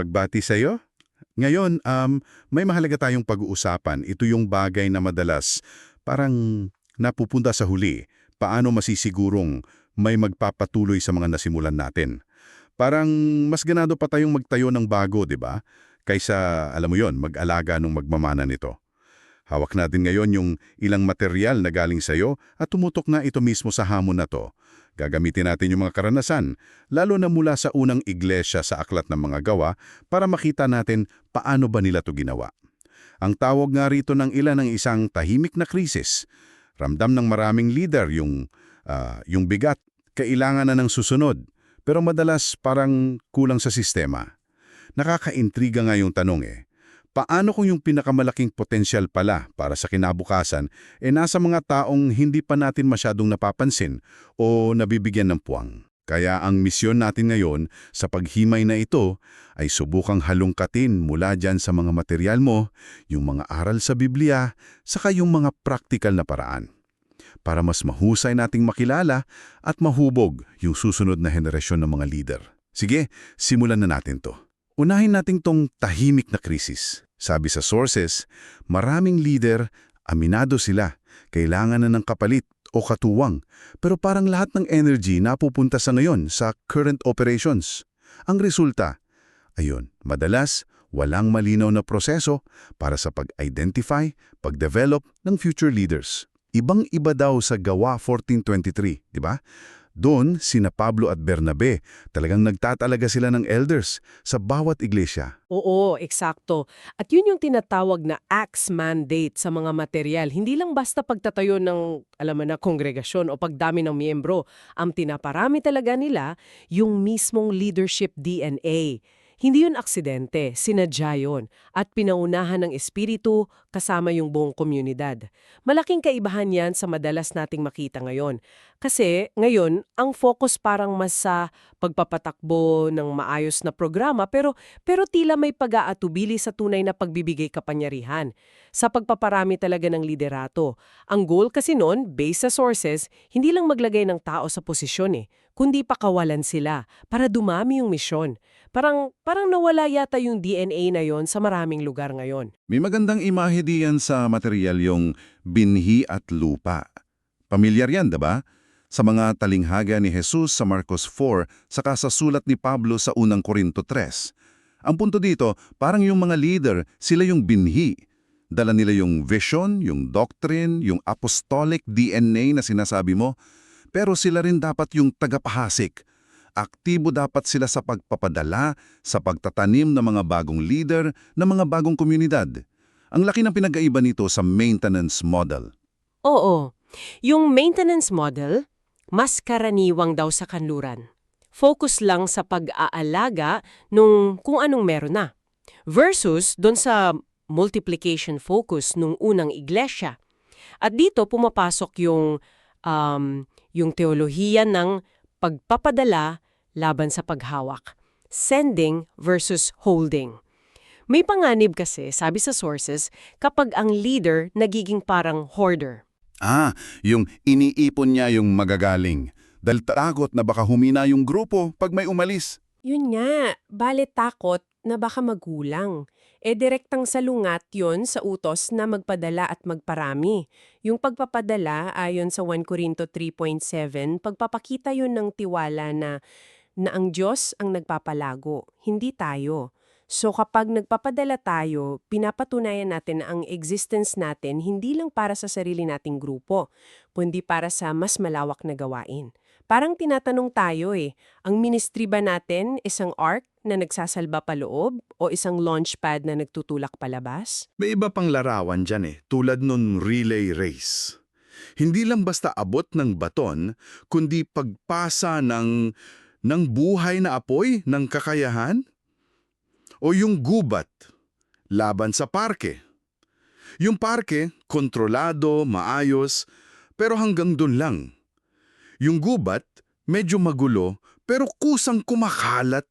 Pagbati sa'yo? Ngayon, um, may mahalaga tayong pag-uusapan. Ito yung bagay na madalas parang napupunta sa huli. Paano masisigurong may magpapatuloy sa mga nasimulan natin? Parang mas ganado pa tayong magtayo ng bago, di ba? Kaysa, alam mo yon, mag-alaga ng magmamana nito. Hawak natin ngayon yung ilang material na galing sa'yo at tumutok na ito mismo sa hamon na to. Gagamitin natin yung mga karanasan, lalo na mula sa unang iglesia sa Aklat ng Mga Gawa para makita natin paano ba nila to ginawa. Ang tawag nga rito ng ilan ng isang tahimik na krisis. Ramdam ng maraming leader yung, ah, yung bigat, kailangan na ng susunod, pero madalas parang kulang sa sistema. Nakakaintriga nga yung tanong eh. Paano kung yung pinakamalaking potensyal pala para sa kinabukasan e nasa mga taong hindi pa natin masyadong napapansin o nabibigyan ng puwang? Kaya ang misyon natin ngayon sa paghimay na ito ay subukang halongkatin mula dyan sa mga material mo, yung mga aral sa Biblia, saka yung mga praktikal na paraan. Para mas mahusay nating makilala at mahubog yung susunod na henerasyon ng mga leader. Sige, simulan na natin to. Unahin natin tong tahimik na krisis. Sabi sa sources, maraming leader, aminado sila, kailangan na ng kapalit o katuwang, pero parang lahat ng energy napupunta sa ngayon sa current operations. Ang resulta, ayun, madalas walang malinaw na proseso para sa pag-identify, pag-develop ng future leaders. Ibang-iba daw sa Gawa 1423, di ba? Doon, sina Pablo at Bernabe, talagang nagtatalaga sila ng elders sa bawat iglesia. Oo, eksakto. At yun yung tinatawag na acts mandate sa mga material. Hindi lang basta pagtatayo ng, alam mo na, kongregasyon o pagdami ng miyembro. Ang tinaparami talaga nila yung mismong leadership DNA. Hindi yun aksidente, sinadya yun, at pinaunahan ng espiritu kasama yung buong komunidad. Malaking kaibahan yan sa madalas nating makita ngayon. Kasi ngayon, ang focus parang mas sa pagpapatakbo ng maayos na programa pero, pero tila may pag-aatubili sa tunay na pagbibigay kapangyarihan. Sa pagpaparami talaga ng liderato. Ang goal kasi noon, based sa sources, hindi lang maglagay ng tao sa posisyon eh, kundi pakawalan sila para dumami yung misyon. Parang, parang nawala yata yung DNA na yon sa maraming lugar ngayon. May magandang imahe diyan sa material yung binhi at lupa. Pamilyar yan, diba? Sa mga talinghaga ni Jesus sa Marcos 4 saka sa sulat ni Pablo sa unang Korinto 3. Ang punto dito, parang yung mga leader, sila yung binhi. Dala nila yung vision, yung doctrine, yung apostolic DNA na sinasabi mo, pero sila rin dapat yung tagapahasik. Aktibo dapat sila sa pagpapadala, sa pagtatanim ng mga bagong leader, ng mga bagong komunidad. Ang laki ng pinag-aiba nito sa maintenance model. Oo. Yung maintenance model, mas karaniwang daw sa kanluran. Focus lang sa pag-aalaga nung kung anong meron na. Versus doon sa multiplication focus nung unang iglesia. At dito pumapasok yung, um, yung teolohiya ng pagpapadala laban sa paghawak. Sending versus holding. May panganib kasi, sabi sa sources, kapag ang leader nagiging parang hoarder. Ah, yung iniipon niya yung magagaling. Dahil takot na baka humina yung grupo pag may umalis. Yun nga, bale takot na baka magulang. E direktang salungat yon sa utos na magpadala at magparami. Yung pagpapadala ayon sa 1 Corinto 3.7, pagpapakita yun ng tiwala na, na ang Diyos ang nagpapalago, hindi tayo. So kapag nagpapadala tayo, pinapatunayan natin na ang existence natin hindi lang para sa sarili nating grupo, kundi para sa mas malawak na gawain. Parang tinatanong tayo eh, ang ministry ba natin isang ark na nagsasalba paloob o isang launchpad na nagtutulak palabas? May iba pang larawan dyan eh, tulad nun relay race. Hindi lang basta abot ng baton, kundi pagpasa ng, ng buhay na apoy ng kakayahan? O yung gubat, laban sa parke. Yung parke, kontrolado, maayos, pero hanggang dun lang. Yung gubat, medyo magulo, pero kusang kumakalat,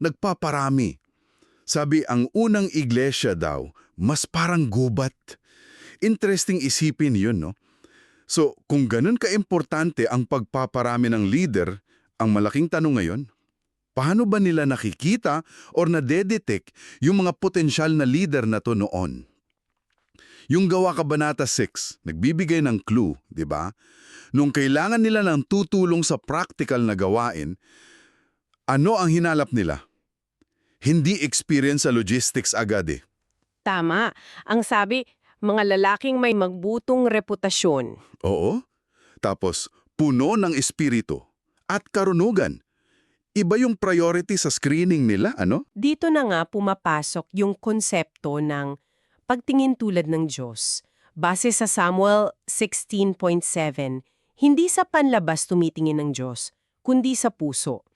nagpaparami. Sabi ang unang iglesia daw, mas parang gubat. Interesting isipin yun, no? So, kung ganun ka-importante ang pagpaparami ng leader, ang malaking tanong ngayon, Paano ba nila nakikita or nadedetect yung mga potensyal na leader na to noon? Yung gawa kabanata 6, nagbibigay ng clue, di ba? Nung kailangan nila ng tutulong sa practical na gawain, ano ang hinalap nila? Hindi experience sa logistics agad eh. Tama. Ang sabi, mga lalaking may magbutong reputasyon. Oo. Tapos, puno ng espiritu at karunugan. Iba yung priority sa screening nila, ano? Dito na nga pumapasok yung konsepto ng pagtingin tulad ng Diyos. Base sa Samuel 16.7, hindi sa panlabas tumitingin ng Diyos, kundi sa puso.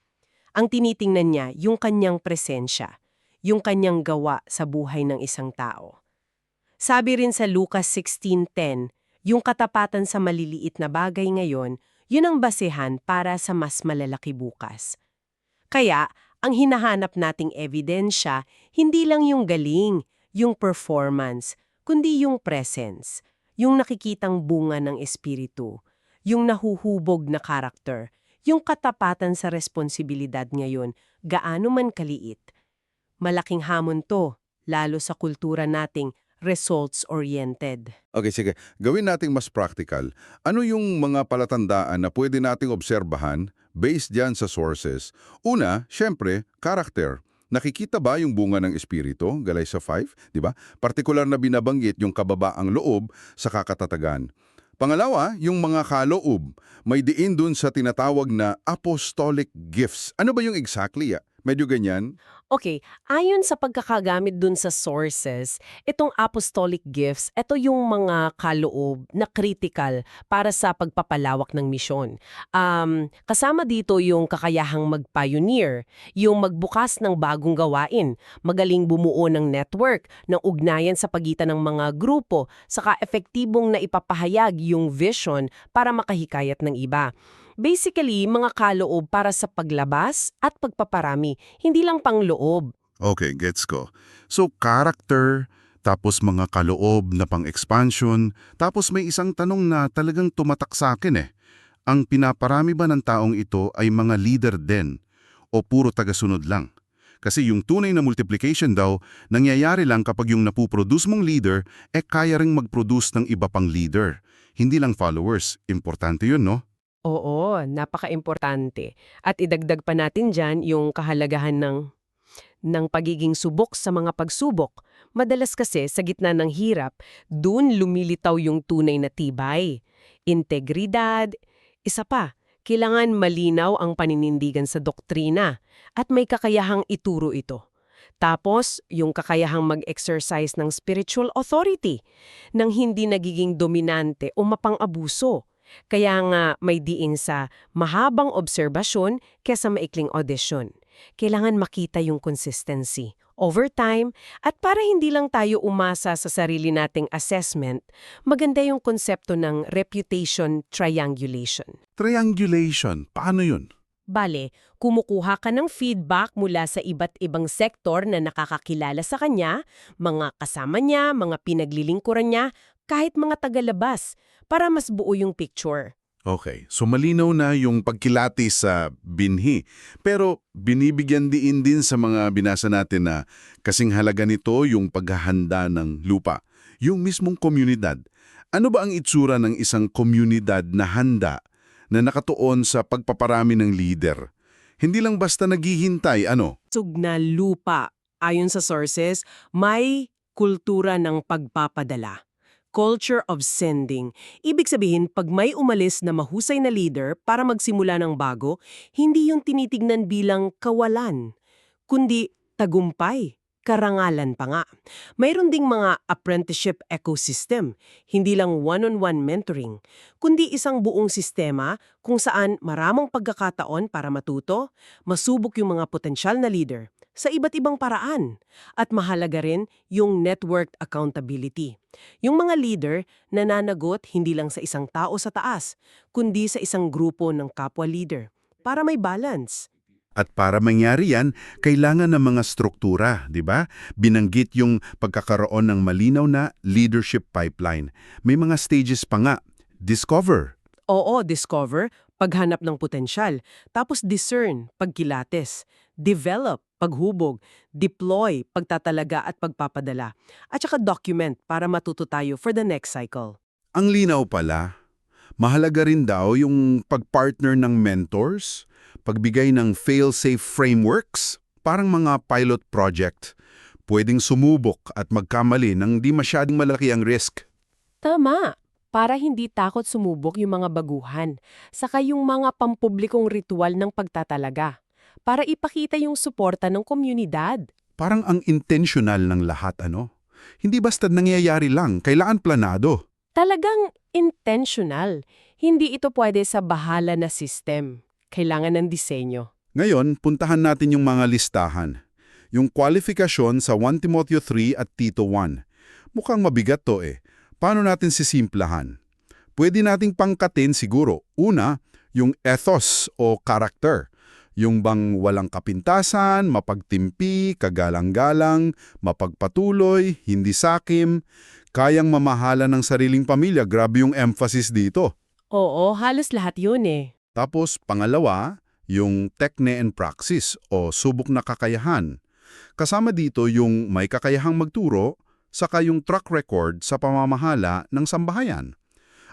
Ang tinitingnan niya yung kanyang presensya, yung kanyang gawa sa buhay ng isang tao. Sabi rin sa Lucas 16.10, yung katapatan sa maliliit na bagay ngayon, yun ang basehan para sa mas malalaki bukas. Kaya, ang hinahanap nating ebidensya, hindi lang yung galing, yung performance, kundi yung presence, yung nakikitang bunga ng espiritu, yung nahuhubog na karakter, yung katapatan sa responsibilidad ngayon, gaano man kaliit. Malaking hamon to, lalo sa kultura nating results-oriented. Okay, sige. Gawin nating mas practical. Ano yung mga palatandaan na pwede nating obserbahan based dyan sa sources? Una, syempre, character. Nakikita ba yung bunga ng espiritu, Galaysa 5, di ba? Partikular na binabanggit yung kababaang loob sa kakatatagan. Pangalawa, yung mga kaloob. May diin dun sa tinatawag na apostolic gifts. Ano ba yung exactly? ah? Medyo ganyan? Okay, ayon sa pagkakagamit dun sa sources, itong apostolic gifts, ito yung mga kaloob na critical para sa pagpapalawak ng misyon. Um, kasama dito yung kakayahang mag-pioneer, yung magbukas ng bagong gawain, magaling bumuo ng network, ng ugnayan sa pagitan ng mga grupo, saka epektibong na ipapahayag yung vision para makahikayat ng iba. Basically, mga kaloob para sa paglabas at pagpaparami, hindi lang pangloob. Okay, gets ko. So, character, tapos mga kaloob na pang-expansion, tapos may isang tanong na talagang tumatak sa akin eh. Ang pinaparami ba ng taong ito ay mga leader din o puro tagasunod lang? Kasi yung tunay na multiplication daw, nangyayari lang kapag yung napuproduce mong leader, eh kaya ring mag-produce ng iba pang leader. Hindi lang followers. Importante yun, no? Oo, napaka-importante. At idagdag pa natin dyan yung kahalagahan ng ng pagiging subok sa mga pagsubok. Madalas kasi sa gitna ng hirap, dun lumilitaw yung tunay na tibay. Integridad, isa pa, kailangan malinaw ang paninindigan sa doktrina at may kakayahang ituro ito. Tapos, yung kakayahang mag-exercise ng spiritual authority nang hindi nagiging dominante o mapang-abuso. Kaya nga may diin sa mahabang obserbasyon kesa maikling audition. Kailangan makita yung consistency, over time, at para hindi lang tayo umasa sa sarili nating assessment, maganda yung konsepto ng reputation triangulation. Triangulation, paano yun? Bale, kumukuha ka ng feedback mula sa iba't ibang sektor na nakakakilala sa kanya, mga kasama niya, mga pinaglilingkuran niya, kahit mga tagalabas, para mas buo yung picture. Okay, so malinaw na yung pagkilati sa binhi. Pero binibigyan diin din sa mga binasa natin na kasing halaga nito yung paghahanda ng lupa. Yung mismong komunidad. Ano ba ang itsura ng isang komunidad na handa na nakatuon sa pagpaparami ng leader? Hindi lang basta naghihintay, ano? Sug na lupa, ayon sa sources, may kultura ng pagpapadala. Culture of sending. Ibig sabihin, pag may umalis na mahusay na leader para magsimula ng bago, hindi yung tinitignan bilang kawalan, kundi tagumpay, karangalan pa nga. Mayroon ding mga apprenticeship ecosystem, hindi lang one-on-one mentoring, kundi isang buong sistema kung saan maramang pagkakataon para matuto, masubok yung mga potensyal na leader sa iba't ibang paraan. At mahalaga rin yung networked accountability. Yung mga leader nananagot hindi lang sa isang tao sa taas, kundi sa isang grupo ng kapwa leader para may balance. At para mangyari yan, kailangan ng mga struktura, di ba? Binanggit yung pagkakaroon ng malinaw na leadership pipeline. May mga stages pa nga. Discover, Oo, discover, paghanap ng potensyal. Tapos discern, pagkilates. Develop, paghubog. Deploy, pagtatalaga at pagpapadala. At saka document para matuto tayo for the next cycle. Ang linaw pala, mahalaga rin daw yung pagpartner ng mentors, pagbigay ng fail-safe frameworks, parang mga pilot project. Pwedeng sumubok at magkamali ng di masyadong malaki ang risk. Tama. Para hindi takot sumubok yung mga baguhan. Saka yung mga pampublikong ritual ng pagtatalaga. Para ipakita yung suporta ng komunidad. Parang ang intentional ng lahat, ano? Hindi basta nangyayari lang, kailangan planado. Talagang intentional. Hindi ito pwede sa bahala na system. Kailangan ng disenyo. Ngayon, puntahan natin yung mga listahan. Yung kwalifikasyon sa 1 Timoteo 3 at Tito 1. Mukhang mabigat to eh. Paano natin sisimplahan? Pwede nating pangkatin siguro. Una, yung ethos o character. Yung bang walang kapintasan, mapagtimpi, kagalang-galang, mapagpatuloy, hindi sakim, kayang mamahala ng sariling pamilya. Grabe yung emphasis dito. Oo, halos lahat yun eh. Tapos pangalawa, yung techne and praxis o subok na kakayahan. Kasama dito yung may kakayahang magturo, saka yung track record sa pamamahala ng sambahayan.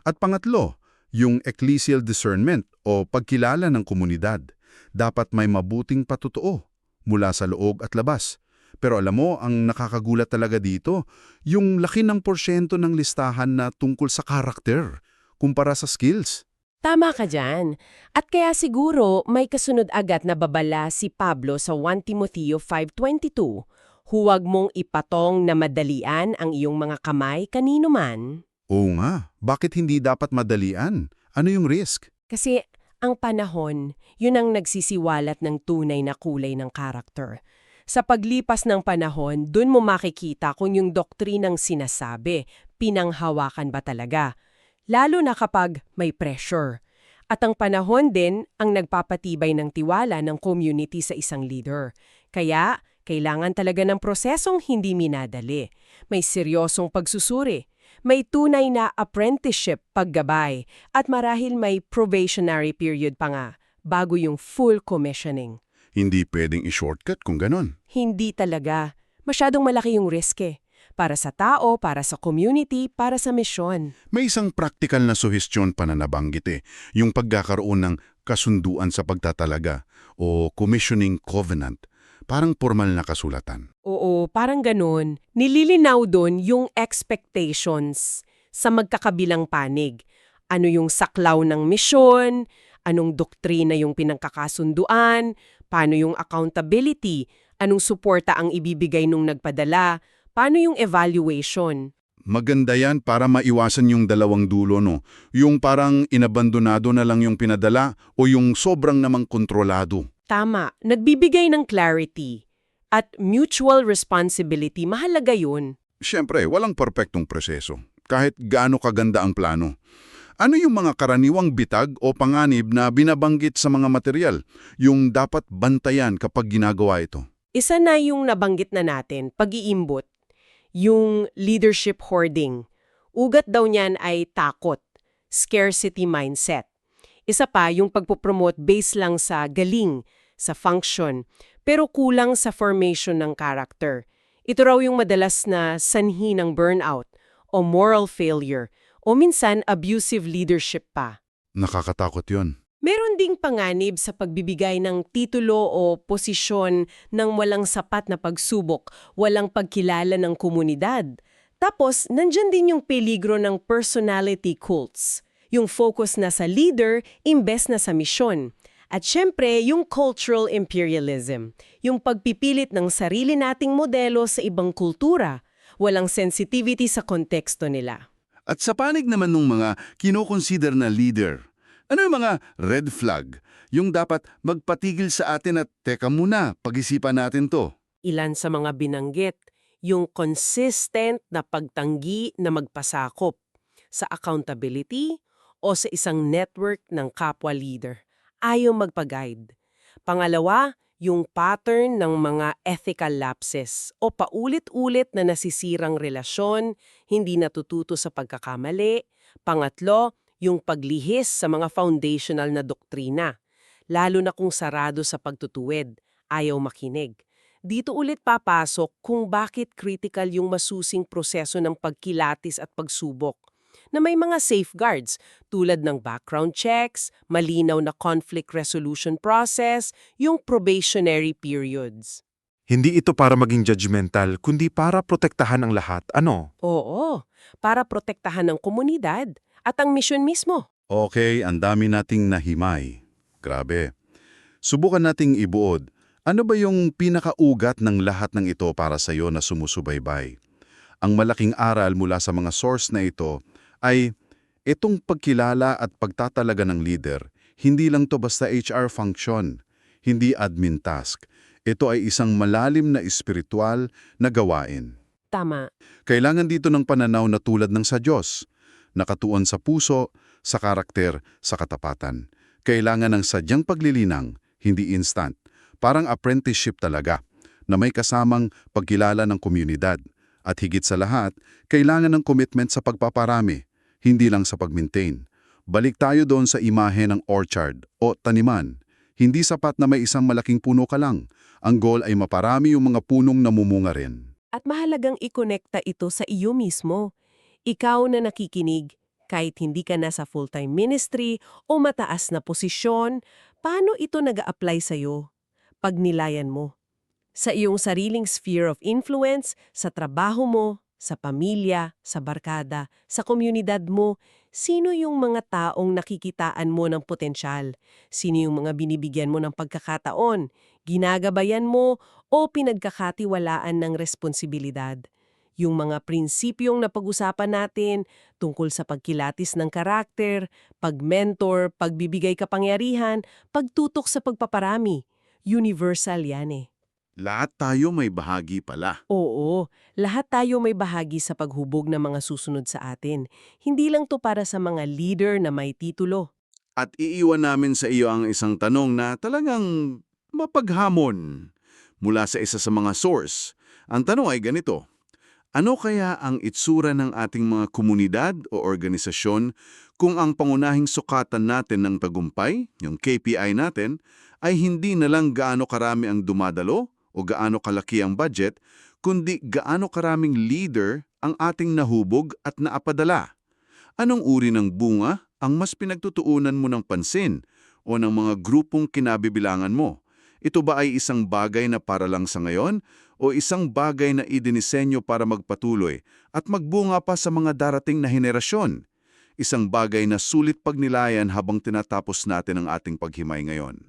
At pangatlo, yung ecclesial discernment o pagkilala ng komunidad. Dapat may mabuting patutuo mula sa loob at labas. Pero alam mo, ang nakakagulat talaga dito, yung laki ng porsyento ng listahan na tungkol sa karakter kumpara sa skills. Tama ka dyan. At kaya siguro may kasunod agad na babala si Pablo sa 1 Timoteo 5.22. Huwag mong ipatong na madalian ang iyong mga kamay kanino man. Oo nga, bakit hindi dapat madalian? Ano yung risk? Kasi ang panahon, yun ang nagsisiwalat ng tunay na kulay ng karakter. Sa paglipas ng panahon, dun mo makikita kung yung doktrinang sinasabi, pinanghawakan ba talaga. Lalo na kapag may pressure. At ang panahon din ang nagpapatibay ng tiwala ng community sa isang leader. Kaya, kailangan talaga ng prosesong hindi minadali. May seryosong pagsusuri. May tunay na apprenticeship paggabay. At marahil may probationary period pa nga bago yung full commissioning. Hindi pwedeng i-shortcut kung ganon. Hindi talaga. Masyadong malaki yung risk eh. Para sa tao, para sa community, para sa misyon. May isang practical na suhestyon pa na nabanggit eh, yung pagkakaroon ng kasunduan sa pagtatalaga o commissioning covenant, parang formal na kasulatan. Oo, parang ganun. Nililinaw doon yung expectations sa magkakabilang panig. Ano yung saklaw ng misyon, anong doktrina yung pinangkakasunduan, paano yung accountability, anong suporta ang ibibigay nung nagpadala, paano yung evaluation. Maganda yan para maiwasan yung dalawang dulo, no? Yung parang inabandonado na lang yung pinadala o yung sobrang namang kontrolado. Tama, nagbibigay ng clarity. At mutual responsibility, mahalaga yun. Siyempre, walang perpektong proseso, kahit gaano kaganda ang plano. Ano yung mga karaniwang bitag o panganib na binabanggit sa mga material, yung dapat bantayan kapag ginagawa ito? Isa na yung nabanggit na natin, pag-iimbot, yung leadership hoarding. Ugat daw niyan ay takot, scarcity mindset. Isa pa yung pagpopromote based lang sa galing, sa function, pero kulang sa formation ng character. Ito raw yung madalas na sanhi ng burnout o moral failure o minsan abusive leadership pa. Nakakatakot yon. Meron ding panganib sa pagbibigay ng titulo o posisyon ng walang sapat na pagsubok, walang pagkilala ng komunidad. Tapos, nandyan din yung peligro ng personality cults. Yung focus na sa leader imbes na sa misyon. At syempre, yung cultural imperialism. Yung pagpipilit ng sarili nating modelo sa ibang kultura. Walang sensitivity sa konteksto nila. At sa panig naman ng mga kinoconsider na leader, ano yung mga red flag? Yung dapat magpatigil sa atin at teka muna, pag-isipan natin to. Ilan sa mga binanggit, yung consistent na pagtanggi na magpasakop sa accountability o sa isang network ng kapwa leader. Ayaw magpag-guide. Pangalawa, yung pattern ng mga ethical lapses o paulit-ulit na nasisirang relasyon, hindi natututo sa pagkakamali. Pangatlo, yung paglihis sa mga foundational na doktrina, lalo na kung sarado sa pagtutuwid, ayaw makinig. Dito ulit papasok kung bakit critical yung masusing proseso ng pagkilatis at pagsubok na may mga safeguards tulad ng background checks, malinaw na conflict resolution process, yung probationary periods. Hindi ito para maging judgmental, kundi para protektahan ang lahat. Ano? Oo, para protektahan ng komunidad at ang misyon mismo. Okay, ang dami nating nahimay. Grabe. Subukan nating ibuod. Ano ba yung pinakaugat ng lahat ng ito para sa iyo na sumusubaybay? Ang malaking aral mula sa mga source na ito ay itong pagkilala at pagtatalaga ng leader. Hindi lang to basta HR function, hindi admin task. Ito ay isang malalim na espiritual na gawain. Tama. Kailangan dito ng pananaw na tulad ng sa Diyos, nakatuon sa puso, sa karakter, sa katapatan. Kailangan ng sadyang paglilinang, hindi instant. Parang apprenticeship talaga, na may kasamang pagkilala ng komunidad. At higit sa lahat, kailangan ng commitment sa pagpaparami, hindi lang sa pag-maintain. Balik tayo doon sa imahe ng orchard o taniman. Hindi sapat na may isang malaking puno ka lang. Ang goal ay maparami yung mga punong namumunga rin. At mahalagang ikonekta ito sa iyo mismo. Ikaw na nakikinig, kahit hindi ka na sa full-time ministry o mataas na posisyon, paano ito nag apply sa iyo? Pagnilayan mo. Sa iyong sariling sphere of influence, sa trabaho mo, sa pamilya, sa barkada, sa komunidad mo, sino yung mga taong nakikitaan mo ng potensyal? Sino yung mga binibigyan mo ng pagkakataon? Ginagabayan mo o pinagkakatiwalaan ng responsibilidad? Yung mga prinsipyong napag-usapan natin tungkol sa pagkilatis ng karakter, pag-mentor, pagbibigay kapangyarihan, pagtutok sa pagpaparami. Universal yan eh. Lahat tayo may bahagi pala. Oo, lahat tayo may bahagi sa paghubog ng mga susunod sa atin. Hindi lang to para sa mga leader na may titulo. At iiwan namin sa iyo ang isang tanong na talagang mapaghamon mula sa isa sa mga source. Ang tanong ay ganito, ano kaya ang itsura ng ating mga komunidad o organisasyon kung ang pangunahing sukatan natin ng tagumpay, yung KPI natin, ay hindi na lang gaano karami ang dumadalo o gaano kalaki ang budget, kundi gaano karaming leader ang ating nahubog at naapadala? Anong uri ng bunga ang mas pinagtutuunan mo ng pansin o ng mga grupong kinabibilangan mo? Ito ba ay isang bagay na para lang sa ngayon o isang bagay na idinisenyo para magpatuloy at magbunga pa sa mga darating na henerasyon? Isang bagay na sulit pagnilayan habang tinatapos natin ang ating paghimay ngayon.